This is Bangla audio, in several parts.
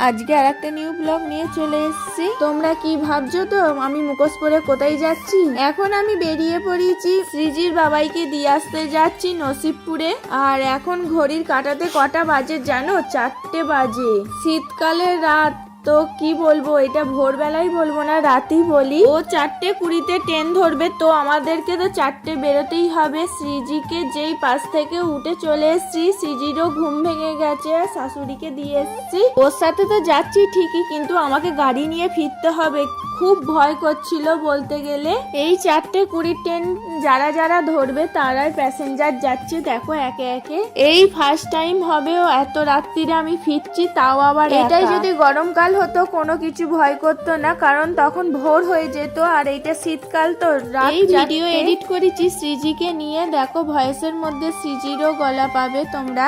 আজকে আর একটা নিউ ব্লগ নিয়ে চলে এসেছি। তোমরা কি ভাবছ তো? আমি মুখোশ পরে কোথায় যাচ্ছি? এখন আমি বেরিয়ে পড়েছি শ্রীজির বাবাইকে দিয়ে আসতে যাচ্ছি নসিবপুরে। আর এখন ঘড়ির কাটাতে কটা বাজে জানো? চারটে বাজে। শীতকালের রাত। তো কি বলব, এটা ভোরবেলাই বলব না, রাতেই বলি। ও চারটে কুড়িতে ট্রেন ধরবে, তো আমাদেরকে তো চারটে বেরোতেই হবে। শ্রীজিকে যেই পাশ থেকে উঠে চলে এসছি, শ্রীজিরও ঘুম ভেঙে গেছে, শাশুড়িকে দিয়ে এসছি। ওর সাথে তো যাচ্ছি ঠিকই, কিন্তু আমাকে গাড়ি নিয়ে ফিরতে হবে। খুব ভয় করছিল বলতে গেলে। এই চারটে কুড়ি ট্রেন যারা যারা ধরবে তারাই প্যাসেঞ্জার যাচ্ছে দেখো একে একে। এই ফার্স্ট টাইম হবে ও এত রাত্রিরে আমি ফিরছি তাও আবার এটাই যদি গরমকাল হতো কোনো কিছু ভয় করতো না কারণ তখন ভোর হয়ে যেত আর এইটা শীতকাল তো এই ভিডিও এডিট করেছি শ্রীজিকে নিয়ে। দেখো ভয়েসের মধ্যে শ্রীজিরও গলা পাবে তোমরা।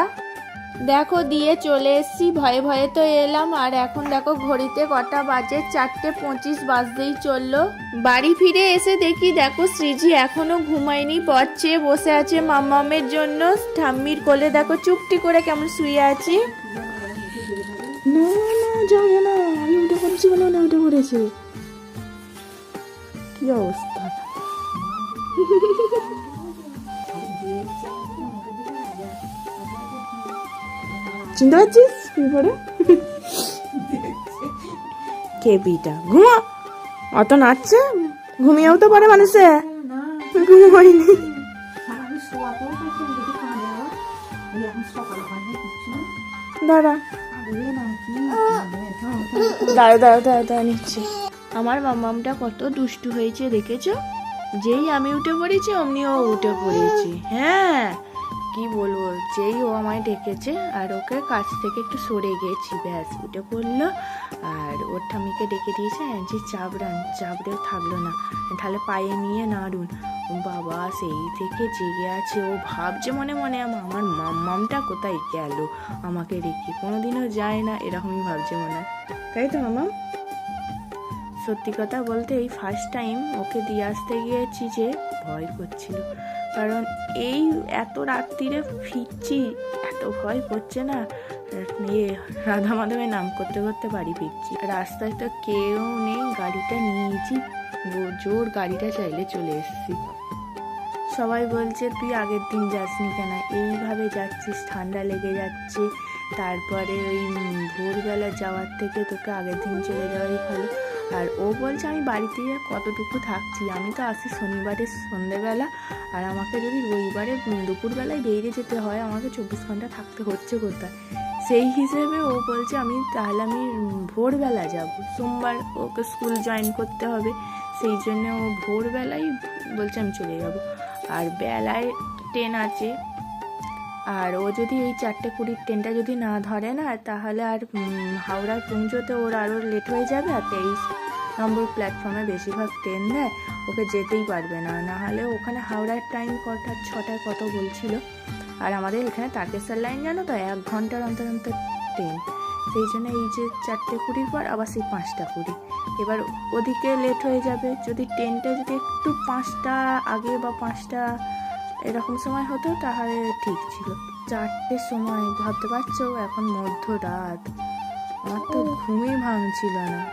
দেখো, দিয়ে চলে এসেছি। ভয়ে ভয়ে তো এলাম। আর এখন দেখো, ঘড়িতে কটা বাজে? চারটে পঁচিশ বাজতেই চলল। বাড়ি ফিরে এসে দেখি, দেখো, শ্রীজি এখনও ঘুমায়নি। পথ চেয়ে বসে আছে মাম্মামের জন্য। ঠাম্মির কোলে দেখো, চুপটি করে কেমন শুয়ে আছি। না আমি পড়েছি পড়েছে। অবস্থা? চিনতে পারছিস? পরে কে পিটা? ঘুমা। অত নাচছে? ঘুমিয়েও তো পারে মানুষে। ঘুমোয়নি। দাঁড়া। দাঁড়া দাঁড়া দাঁড়া দাঁড়া, নিচ্ছি। আমার মাম্মামটা কত দুষ্টু হয়েছে, দেখেছ? যেই আমি উঠে পড়েছি, অমনিও উঠে পড়েছি। হ্যাঁ। কি বলব, যেই ও আমায় ডেকেছে আর ওকে কাছ থেকে একটু সরে গেছি ব্যাস উঠে পড়ল আর ওর ঠামিকে ডেকে দিয়েছে যে চাবড়ান, চাবড়েও থাকল না। তাহলে পায়ে নিয়ে নাড়ুন। বাবা, সেই থেকে জেগে আছে। ও ভাবছে মনে মনে আমার মাম্মামটা কোথায় গেল? আমাকে রেখে কোনোদিনও যায় না। এরকমই ভাবছে মনে হয়। তাই তো, মামা? সত্যি কথা বলতে, এই ফার্স্ট টাইম ওকে দিয়ে আসতে গিয়েছি যে ভয় করছিল। কারণ এই এত রাত্রিরে ফিরছি, এত ভয় করছে না। ইয়ে রাধা মাধবের নাম করতে করতে বাড়ি ফিরছি। রাস্তায় তো কেউ নেই, গাড়িটা নিয়েছি। জোর গাড়িটা চাইলে চলে এসেছি। সবাই বলছে, তুই আগের দিন যাসনি কেন? এইভাবে যাচ্ছিস, ঠান্ডা লেগে যাচ্ছে। তারপরে ওই ভোরবেলা যাওয়ার থেকে তোকে আগের দিন চলে যাওয়াই ভালো আর ও বলছে, আমি বাড়িতে কতটুকু থাকছি? আমি তো আসি শনিবারে সন্ধেবেলা। আর আমাকে যদি রবিবারে দুপুরবেলায় বেরিয়ে যেতে হয়, আমাকে চব্বিশ ঘণ্টা থাকতে হচ্ছে কোথায়? সেই হিসেবে ও বলছে, আমি তাহলে আমি ভোরবেলা যাব। সোমবার ওকে স্কুল জয়েন করতে হবে। সেই জন্য ও ভোরবেলায় বলছে, আমি চলে যাব। আর বেলায় ট্রেন আছে। আর ও যদি এই চারটে কুড়ির ট্রেনটা যদি না ধরে না, তাহলে আর হাওড়ার পুঞ্জতে ওর আরও লেট হয়ে যাবে আর তেইশ নম্বর প্ল্যাটফর্মে বেশিরভাগ ট্রেন দেয় ওকে যেতেই পারবে না। না হলে ওখানে হাওড়ার টাইম কটা, ছটায় কত বলছিল? আর আমাদের এখানে তারকেশ্বর লাইন জানো তো, এক ঘণ্টার অন্তর অন্তর ট্রেন। সেই জন্য এই যে চারটে কুড়ির পর আবার সেই পাঁচটা কুড়ি এবার ওদিকে লেট হয়ে যাবে, যদি ট্রেনটা যদি একটু পাঁচটা আগে বা পাঁচটা এরকম সময় হতো তাহলে ঠিক ছিল। চারটের সময়, ভাবতে পারছ? এখন মধ্যরাত। আমার তো ঘুমই ভাঙছিল না।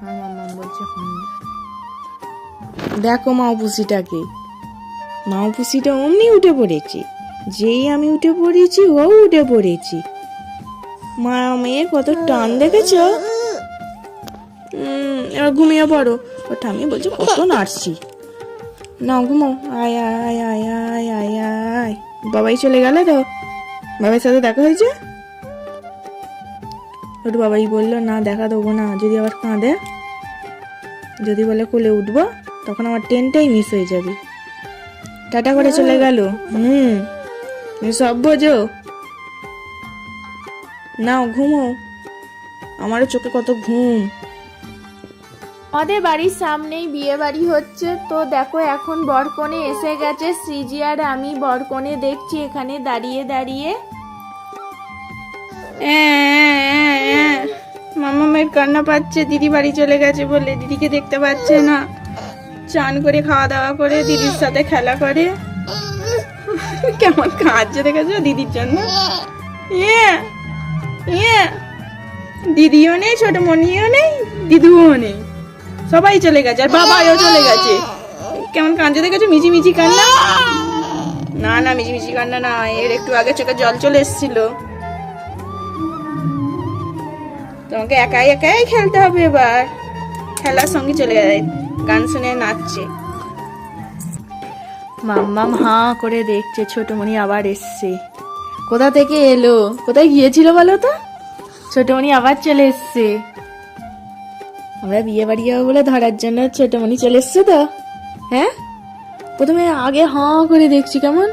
আমার মাম্মা বলছে, হুম। দেখো মাও পুষিটাকে মাও পুষিটা অমনি উঠে পড়েছে। যেই আমি উঠে পড়েছি, ও উঠে পড়েছি। মা, মেয়ের কত টান দেখেছ? এবার ঘুমিয়ে পড়ো। ওটা আমি বলছি, কত নাচছি না ঘুমো আয় আয় আয় আয় আয় আয় বাবাই চলে গেলে তো? বাবার সাথে দেখা হয়েছে? ওর বাবাই বলল, না, দেখা দেবো না, যদি আবার কাঁদে, যদি বলে কোলে উঠবো, তখন আমার ট্রেনটাই মিস হয়ে যাবে। টাটা করে চলে গেল। হুম সব বোঝো। নাও ঘুমো আমারও চোখে কত ঘুম। আমাদের বাড়ির সামনেই বিয়ে বাড়ি হচ্ছে। তো দেখো, এখন বরকনে এসে গেছে শ্রীজি আর আমি। বরকনে দেখছি এখানে দাঁড়িয়ে দাঁড়িয়ে। মামা মেয়ের কান্না পাচ্ছে, দিদি বাড়ি চলে গেছে বলে, দিদিকে দেখতে পাচ্ছে না। চান করে খাওয়া দাওয়া করে, দিদির সাথে খেলা করে। কেমন কাঁদছে দেখেছ দিদির জন্য? ইয়ে ইয়ে দিদিও নেই, ছোট মনিও নেই, দিদুও নেই। সবাই চলে গেছে, আর বাবাও চলে গেছে। কেমন কাঁদতে দেখেছ? মিজি মিচি কান্না? না না, মিজি মিচি কান্না না, এর একটু আগে চোখে জল চলে এসেছিল। তোমাকে একাই একাই খেলতে হবে এবার। খেলার সঙ্গে চলে যায়, গান শুনে নাচছে। মাম্মাম হাঁ করে দেখছে, ছোটমণি আবার এসছে। কোথা থেকে এলো? কোথায় গিয়েছিল বলো তো? ছোটমণি আবার চলে এসছে। আমরা বিয়ে বাড়ি যাব বলে ধরার জন্য ছোটমণি চলে এসছে তো। হ্যাঁ? প্রথমে আগে হাঁ করে দেখছি কেমন।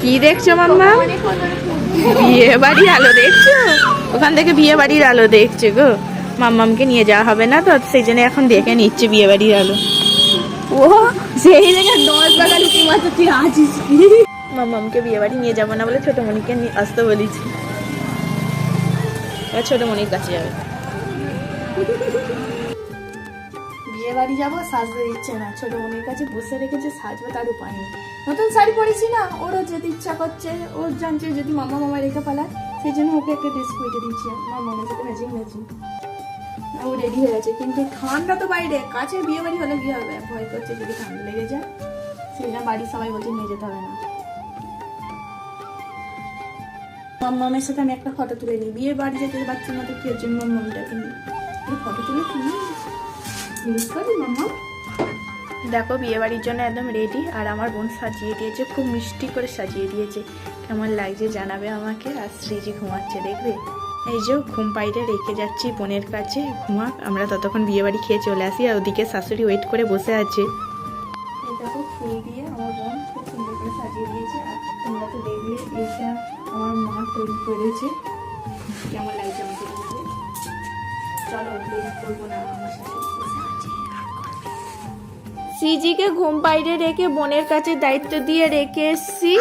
কি দেখছ মাম্মা? বিয়ে বাড়ির আলো দেখছ? ওখান থেকে বিয়ে বাড়ির আলো দেখছে গো। মাম্মামকে নিয়ে যাওয়া হবে না তো, সেই জন্য এখন দেখে নিচ্ছে বিয়ে বাড়ির আলো। ও, সেই জায়গায় দশ কি মাত্র তুই আছিস। মাম্মামকে বিয়ে বাড়ি নিয়ে যাব না বলে ছোট মনিকে নিয়ে আসতে বলেছি। এবার ছোট মনির কাছে যাবে। বিয়ে বাড়ি যাব, সাজতে দিচ্ছে না। ছোট বোনের কাছে বসে রেখেছে, সাজবে তার উপায় নেই। নতুন শাড়ি পরেছি না, ওরও যেতে ইচ্ছা করছে ওর জানছে যদি মামা মামা রেখে পালায়, সেই জন্য ওকে একটা ড্রেস পরে দিচ্ছি। আমার মামার সাথে ম্যাচিং ম্যাচিং ও রেডি হয়ে গেছে, কিন্তু ঠান্ডা তো বাইরে। কাছে বিয়ে বাড়ি হলে কি হবে? ভয় করছে যদি ঠান্ডা লেগে যায়। সেই জন্য বাড়ির সবাই বলছে, নিয়ে যেতে হবে না। মাম্মামের সাথে আমি একটা ফটো তুলে নিই। বিয়ে বাড়ি যেতে পারছি না তো কি হচ্ছে? মাম্মামটাকে নিয়ে ফটো তুলে তুলি করি মাম্মা? দেখো বিয়ে বাড়ির জন্য একদম রেডি আর আমার বোন সাজিয়ে দিয়েছে খুব মিষ্টি করে সাজিয়ে দিয়েছে। কেমন লাগছে জানাবে আমাকে আর শ্রীজি ঘুমাচ্ছে দেখবে? এই যে ঘুম পাইরে রেখে যাচ্ছি বোনের কাছে ঘুমাক আমরা ততক্ষণ বিয়ে বাড়ি খেয়ে চলে আসি আর ওদিকে শাশুড়ি ওয়েট করে বসে আছে। দেখো ফুল দিয়ে আমার বোন খুব সুন্দর করে সাজিয়ে দিয়েছে আর তোমরা তো দেখলে এইটা আমার মা তৈরি করেছে। কেমন লাগছে আমাকে চলো দেরি করব না আমার সাথে। সিজিকে ঘুম বাইরে রেখে বোনের কাছে দায়িত্ব দিয়ে রেখে এসছি।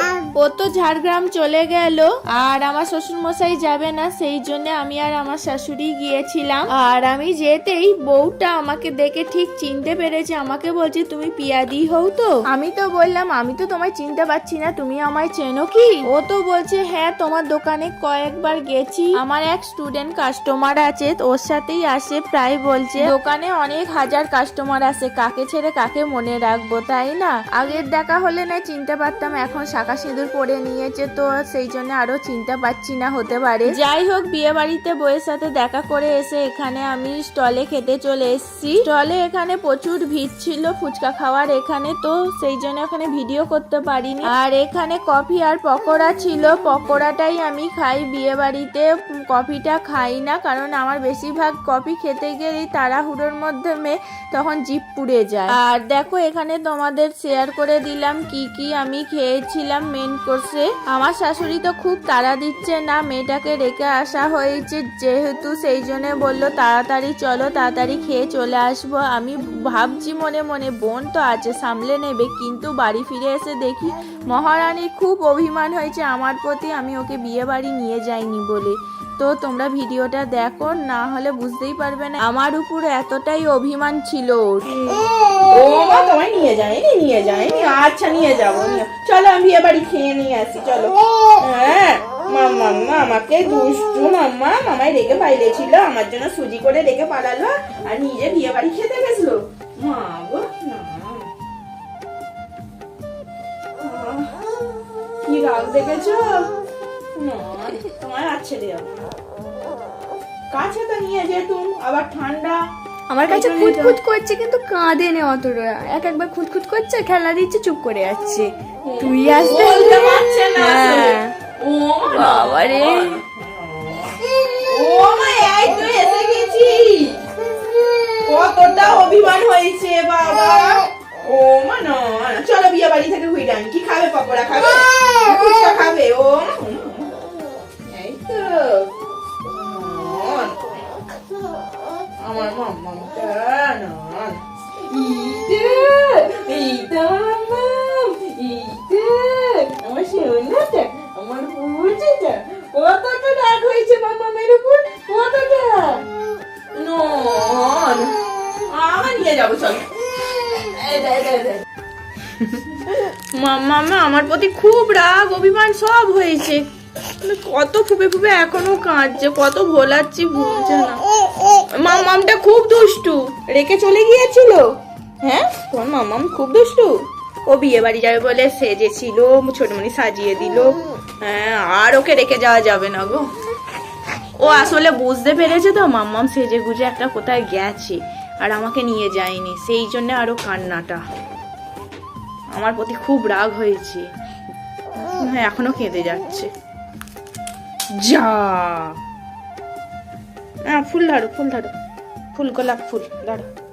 ও তো ঝাড়গ্রাম চলে গেল। আর আমার শ্বশুর মশাই যাবে না, সেই জন্য আমি আর আমার শাশুড়ি গিয়েছিলাম। আর আমি যেতেই বউটা আমাকে দেখে ঠিক চিনতে পেরেছে। আমাকে বলছে, তুমি পিয়াদি হও তো? আমি তো বললাম, আমি তো তোমায় চিনতে পারছি না, তুমি আমায় চেনো কি? ও তো বলছে হ্যাঁ তোমার দোকানে কয়েকবার গেছি। আমার এক স্টুডেন্ট কাস্টমার আছে, ওর সাথেই আসে। প্রায় বলছে, দোকানে অনেক হাজার কাস্টমার আসে কাকে ছেড়ে কাকে মনে রাখব, তাই না? আগের দেখা হলে না চিনতে পারতাম, এখন শাখা সিঁদুর পরে নিয়েছে তো, সেই জন্য আরও চিনতে পারছি না, হতে পারে। যাই হোক বিয়ে বাড়িতে বইয়ের সাথে দেখা করে এসে এখানে আমি স্টলে খেতে চলে এসেছি। স্টলে এখানে প্রচুর ভিড় ছিল, ফুচকা খাওয়ার এখানে তো, সেই জন্য এখানে ভিডিও করতে পারিনি। আর এখানে কফি আর পকোড়া ছিল, পকোড়াটাই আমি খাই বিয়ে বাড়িতে কফিটা খাই না, কারণ আমার বেশিরভাগ কফি খেতে গেলেই তাড়াহুড়োর মাধ্যমে তখন জিপ পুড়ে যায়। আর দেখো, এখানে তোমাদের শেয়ার করে দিলাম কি কি আমি খেয়েছিলাম মেন কোর্সে আমার শাশুড়ি তো খুব তাড়া দিচ্ছে না, মেয়েটাকে রেখে আসা হয়েছে। যেহেতু সেই জন্য বলল, তাড়াতাড়ি চলো, তাড়াতাড়ি খেয়ে চলে আসব। আমি ভাবছি মনে মনে, বোন তো আছে, সামলে নেবে। কিন্তু বাড়ি ফিরে এসে দেখি মহারানীর খুব অভিমান হয়েছে আমার প্রতি, আমি ওকে বিয়ে বাড়ি নিয়ে যাইনি বলে। তো তোমরা ভিডিওটা দেখো, না হলে বুঝতেই পারবে না। আমার উপর এতটাই অভিমান ছিল ওর। মা তোমায় নিয়ে যায়নি নিয়ে যায়নি আচ্ছা নিয়ে যাব চলো, আমি বিয়ে বাড়ি খেয়ে নিয়ে আসি, চলো। হ্যাঁ মাম্মা আমাকে দুষ্টু, মাম্মা, মামাই ছিল, আমার জন্য সুজি করে পালালো, আর নিজে বিয়ে বাড়ি খেতে গেছিল মা গো কি রাগ দেখেছ? তোমার আছে রে কাছে তো নিয়ে যেতুম, আবার ঠান্ডা। আমার কাছে খুঁতখুত করছে কিন্তু কাঁদে নে অতটা। এক একবার খুঁতখুত করছে খেলা দিচ্ছে চুপ করে যাচ্ছে তুই আসতে হ্যাঁ। বাবা রে। ও মা এই মাম্মা আমার প্রতি খুব রাগ, অভিমান সব হয়েছে। কত ফুপে ফুপে এখনও কাঁদছে, কত ভোলাচ্ছি ভুলছে না। মামামটা খুব দুষ্টু। রেখে চলে গিয়েছিল। হ্যাঁ? তোমার মামাম খুব দুষ্টু। ও বিয়ে বাড়ি যাবে বলে সেজেছিল, ছোটমণি সাজিয়ে দিল। হ্যাঁ আর ওকে রেখে যাওয়া যাবে না গো। ও আসলে বুঝতে পেরেছে তো মাম্মাম সেজে গুজে একটা কোথায় গেছে। আর আমাকে নিয়ে যায়নি, সেই জন্য আরও কান্নাটা। আমার প্রতি খুব রাগ হয়েছে। হ্যাঁ এখনও কেঁদে যাচ্ছে। যা! হ্যাঁ ফুল ধরো ফুল ধরো। ফুল, গোলাপ ফুল, ধরো।